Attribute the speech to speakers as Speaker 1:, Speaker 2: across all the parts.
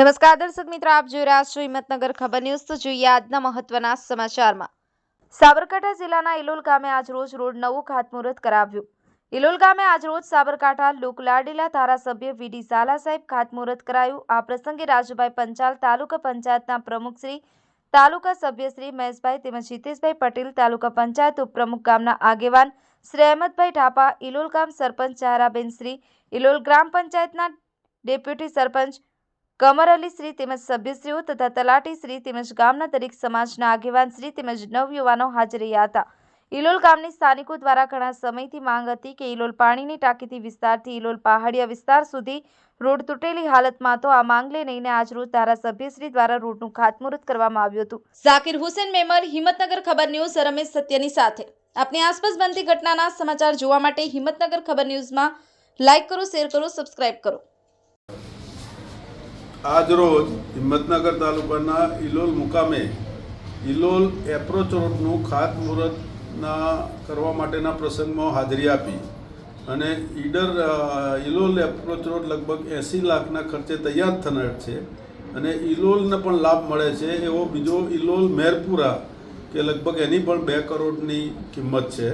Speaker 1: નમસ્કાર, દર્શક મિત્રો, આપ જોઈ રહ્યા છો હિંમતનગર ખબર ન્યૂઝ. તો જોઈએ આજના મહત્વના સમાચારમાં. સાબરકાંઠા જિલ્લાના ઇલોલ ગામે આજરોજ રોડ નવું ખાતમુહૂર્ત કરાવ્યું. ઇલોલ ગામે આજરોજ સાબરકાંઠા લોકલાડીલા ધારાસભ્ય વીડી ઝાલા સાહેબ ખાતમુહૂર્ત કરાયું. આ પ્રસંગે રાજુભાઈ પંચાલ, તાલુકા પંચાયતના પ્રમુખશ્રી તાલુકા સભ્યશ્રી મહેશભાઈ તેમજ જીતેશભાઈ પટેલ, તાલુકા પંચાયત ઉપપ્રમુખ ગામના આગેવાન શ્રી અહેમદભાઈ ઢાપા ઇલોલ ગામ સરપંચ ચારાબેન શ્રી ઇલોલ ગ્રામ પંચાયતના ડેપ્યુટી સરપંચ કમર અલી શ્રી તેમજ સભ્યશ્રીઓ તથા તલાટી શ્રી તેમજ ગામના દરેક સમાજના આગેવાન શ્રી તેમજ નવયુવાનો હાજર રહ્યા હતા. ઇલોલ ગામની સ્થાનિકો દ્વારા ઘણા સમયથી માંગ હતી કે ઇલોલ પાણીની ટાંકીથી વિસ્તારથી ઇલોલ પહાડિયા વિસ્તાર સુધી રોડ તૂટેલી હાલતમાં તો આ માંગલે લઈને આજરોજ ધારાસભ્યશ્રી દ્વારા રોડનું ખાતમુહૂર્ત કરવામાં આવ્યું હતું. ઝાકિર હુસેન મેમર, હિંમતનગર ખબર ન્યૂઝ, રમેશ સત્યની સાથે. આપની આસપાસ બનતી ઘટનાના સમાચાર જોવા માટે હિંમતનગર ખબર ન્યૂઝમાં લાઇક કરો, શેર કરો, સબસ્ક્રાઇબ કરો.
Speaker 2: આજરોજ હિંમતનગર તાલુકાના ઇલોલ મુકામે ઇલોલ એપ્રોચ રોડનું ખાતમુહૂર્તના કરવા માટેના પ્રસંગમાં હાજરી આપી અને ઈડર ઇલોલ એપ્રોચ રોડ લગભગ એંસી લાખના ખર્ચે તૈયાર થનાર છે અને ઇલોલને પણ લાભ મળે છે એવો બીજો ઇલોલ મેરપુરા કે લગભગ એની પણ બે કરોડની કિંમત છે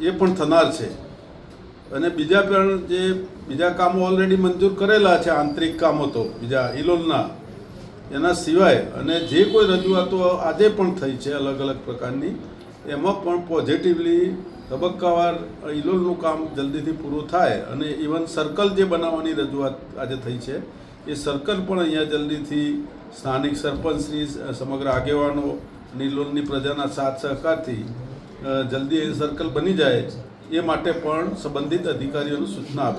Speaker 2: એ પણ થનાર છે. અને બીજા પણ જે બીજા કામો ઓલરેડી મંજૂર કરેલા છે, આંતરિક કામો તો, બીજા ઇલોલના એના સિવાય અને જે કોઈ રજૂઆતો આજે પણ થઈ છે અલગ અલગ પ્રકારની, એમાં પણ પોઝિટિવલી તબક્કાવાર ઇલોલનું કામ જલ્દીથી પૂરું થાય અને ઇવન સર્કલ જે બનાવવાની રજૂઆત આજે થઈ છે, એ સર્કલ પણ અહીંયા જલ્દીથી સ્થાનિક સરપંચની સમગ્ર આગેવાનો અને ઇલોલની પ્રજાના સાથ સહકારથી જલ્દી એ સર્કલ બની જાય. એ માટે પણ સંબંધિત અધિકારીઓને સૂચના આપી.